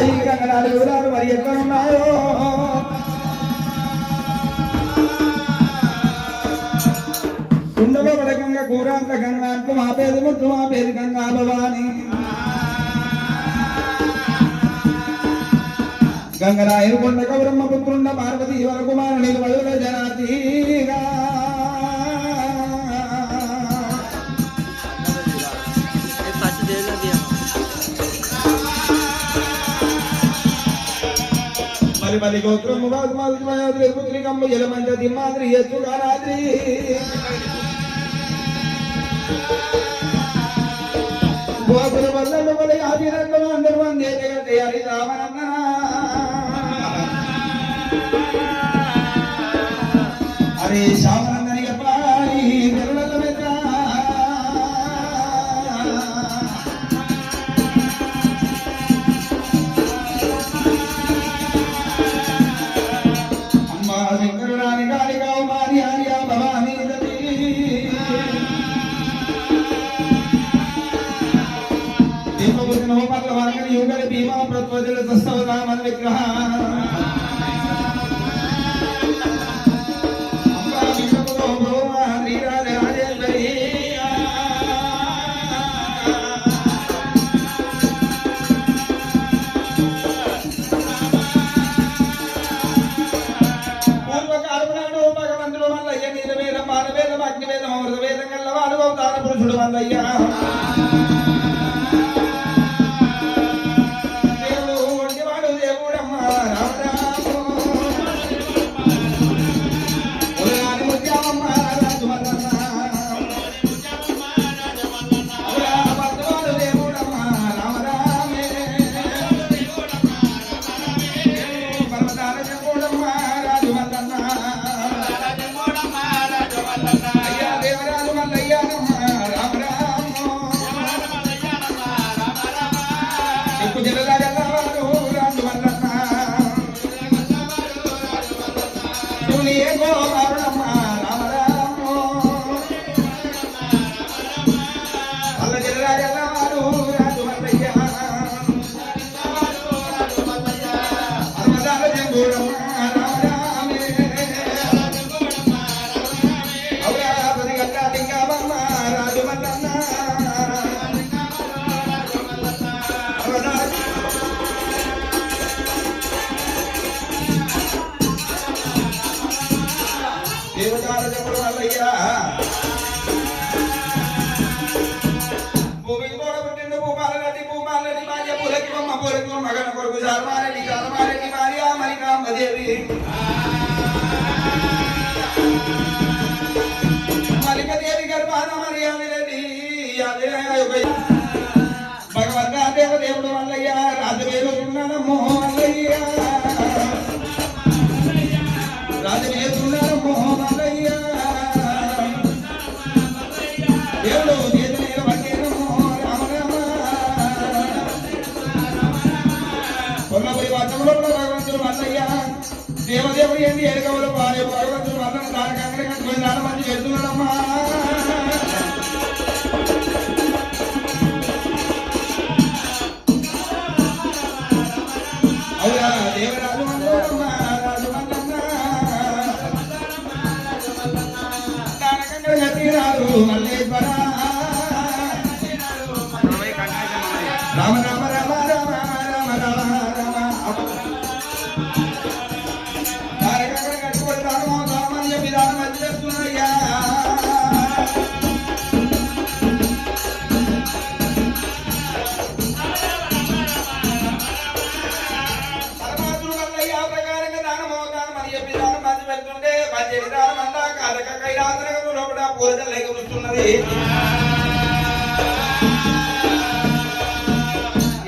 ఈ గంగనాలు వివరాలు మరి ఎక్కడ ఉన్నాయో కుండలో పడకంగా కూరాంత గంగాంత మా పేరు మా పేరు గంగా భవాని గంగరాయరు కొండ కౌరమ్మ పుత్రుండ పార్వతి వర వయుల వదుల మరి గోత్రం గోత్రము వాదు మాది మాయాద్రి జలమంత దిమ్మాద్రి ఎత్తుగారాద్రి గోకుల వల్ల వల యాది రంగం అందరు వందే జగతే హరి రామనన్న హరి శ్యామనందని দরবারে దేవదేవుడు ఏంటి ఎరుకవులు వారి భగవంతుడు మల్లన్న దాని నాన్న మంది వెళ్తున్నాడమ్మా అవునా దేవరాజు మల్లమ్మ రాజు మల్లన్న కూడా లోపల పూరజలు లేకపోతున్నది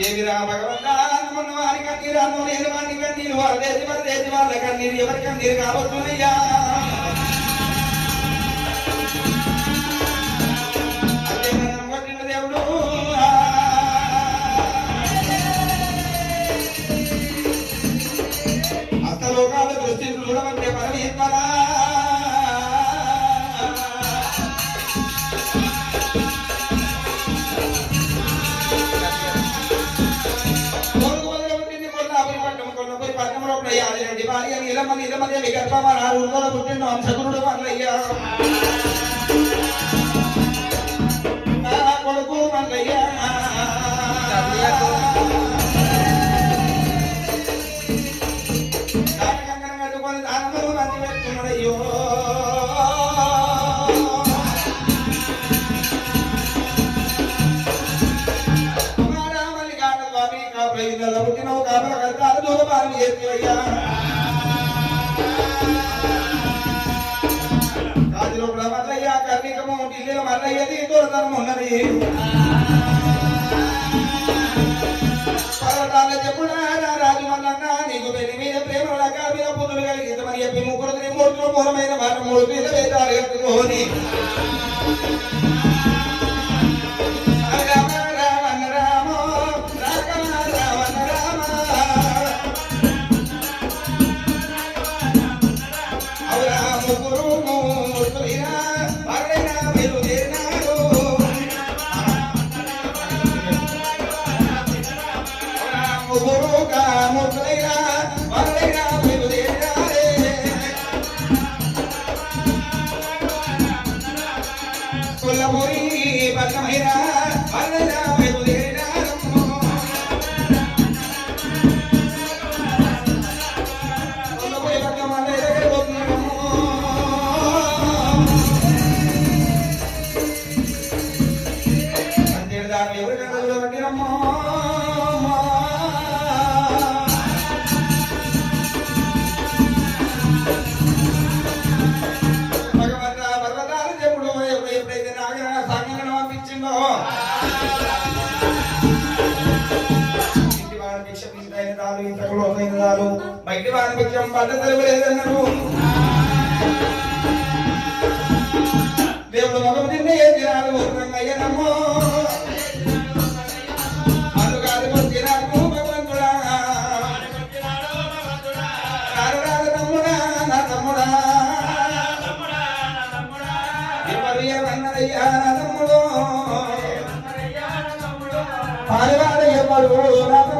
ఏమిరా భగవంతా? నమ్మన్న వారి కన్నీరు అన్నం లేని వారి కన్నీరు వరదేసి దేశ వాళ్ళ కన్నీరు ఎవరి కన్నీరు కావచ్చునయ్యా నిజమదే నిగర్భమా నాలుగు రూపంలో పుట్టిన వంశగురుడు అన్నయ్యా మూడు మూలమైన భాగం మూడు వేదాలు పూరి పల్లమైరా పల్లదా లోకైన చాలు బయటి వానిపించడం పద్ధతులు లేదన్నారు. దేవుడు మొదలు తిన్న ఏ దినాలు అయ్యనమ్మో పారివాడ ఎవరు నా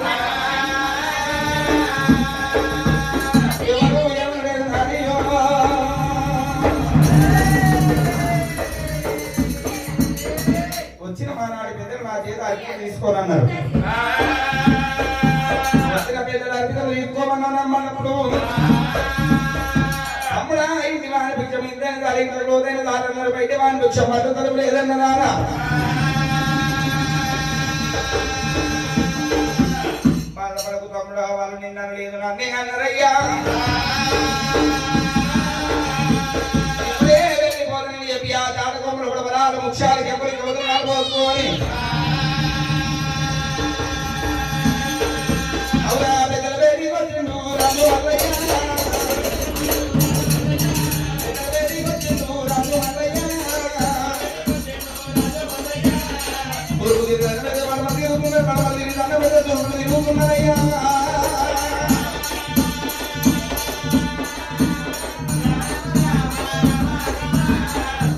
తీసుకోనన్నారు తీసుకోమన్నానమ్మన్నప్పుడు అమ్ముడా అయింది వాని భిక్షం ఇంద్రైన దారిన లోదైన దారన్నారు బయట వాని భిక్షం మరో తలుపు లేదన్నదారా బాధపడకు తమ్ముడా వాళ్ళు నిన్న లేదు నన్నే అన్నారయ్యా. ముఖ్యాలకి ఎప్పుడు వదిలినారు పోసుకోవాలి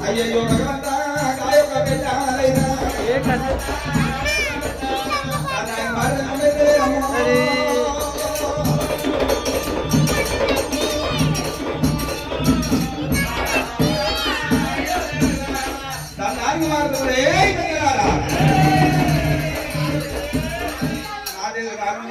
అయ్యో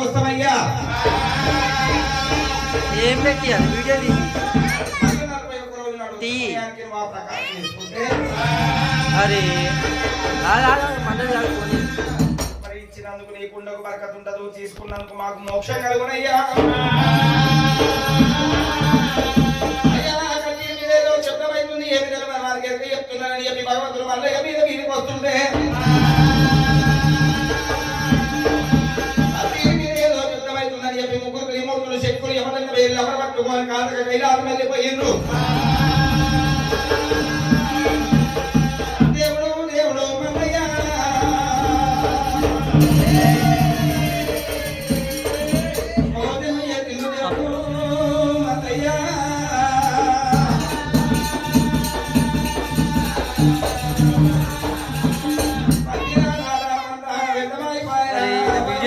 వస్తామయ్యా. ఏం పెట్టి అది? వీడియో తీసి మళ్ళీ నలభై ఒక్క రోజు నాడు తీ. సమయానికి మా ప్రకారం చేసుకుంటే. అరే మరి ఇచ్చినందుకు నీ కుండకు బరకత ఉండదు తీసుకున్నందుకు మాకు మోక్షం కలుగునయ్యా. చెప్తున్నానని చెప్పి భగవంతుడు మల్లయ్య మీద మీదకి వస్తుంటే.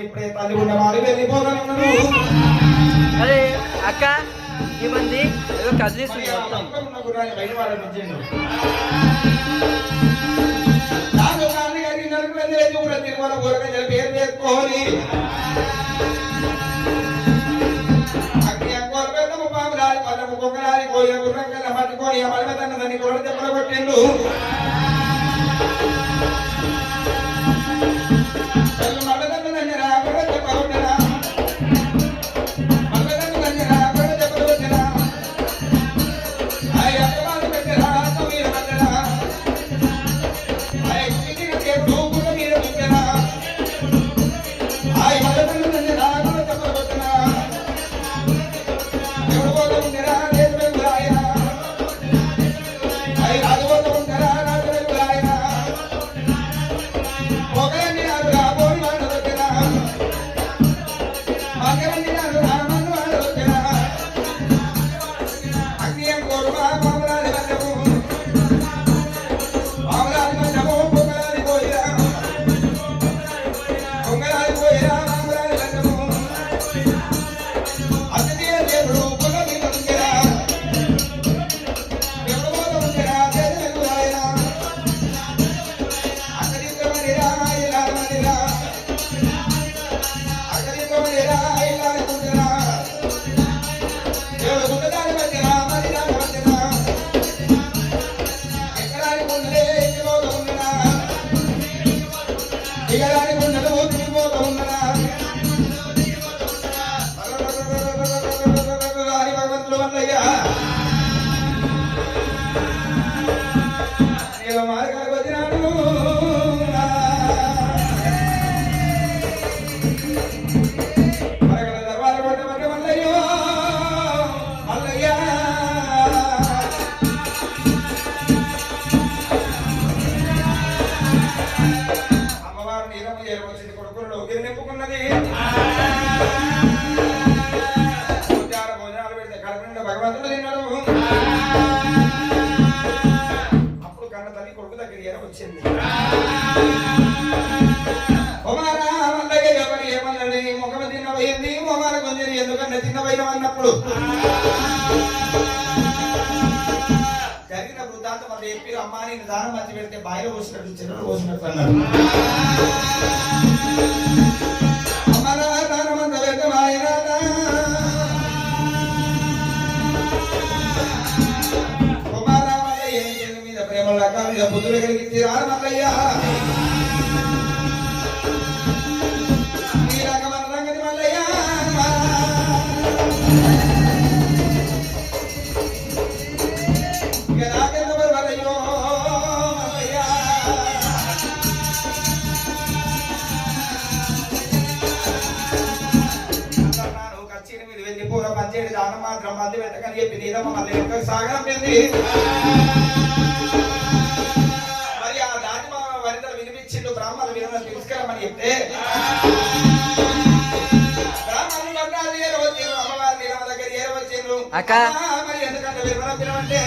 ఇప్పుడే తల్లి ఉన్నవాడు వెళ్ళిపోగలను అరే అక్క ఈ మంది ఏదో కదిలిస్తుంది మొత్తం. పేరు చేసుకోని పట్టుకొని దాన్ని కూడా దెబ్బలు కొట్టిండు. వచ్చింది ముఖం తిన్నపోయింది మొమార కొంచెం ఎందుకన్నా తిన్నపోయిన అన్నప్పుడు జరిగిన వృద్ధాంతం వాళ్ళు చెప్పి అమ్మా నేను దానం మంచి పెడితే బాయిలో పోసినట్టు చిల్లర పోసినట్టు అన్నారు మల్లయ్య. అన్నాను కచ్చేరి మీద వెళ్ళి పూర పచ్చేడు దానం మాత్రం మంది వెతకని చెప్పి నీలమ్మ మళ్ళీ వెనుక వినిపించిండు బ్రాహ్మణులు వినమని తీసుకురమ్మని చెప్తే బ్రాహ్మణులు అన్నారు ఏరవచ్చిండ్రు అమ్మవారి నీలమ్మ దగ్గర అక్క. అమ్మా, మరి ఎందుకంటే వినమని పిలవంటే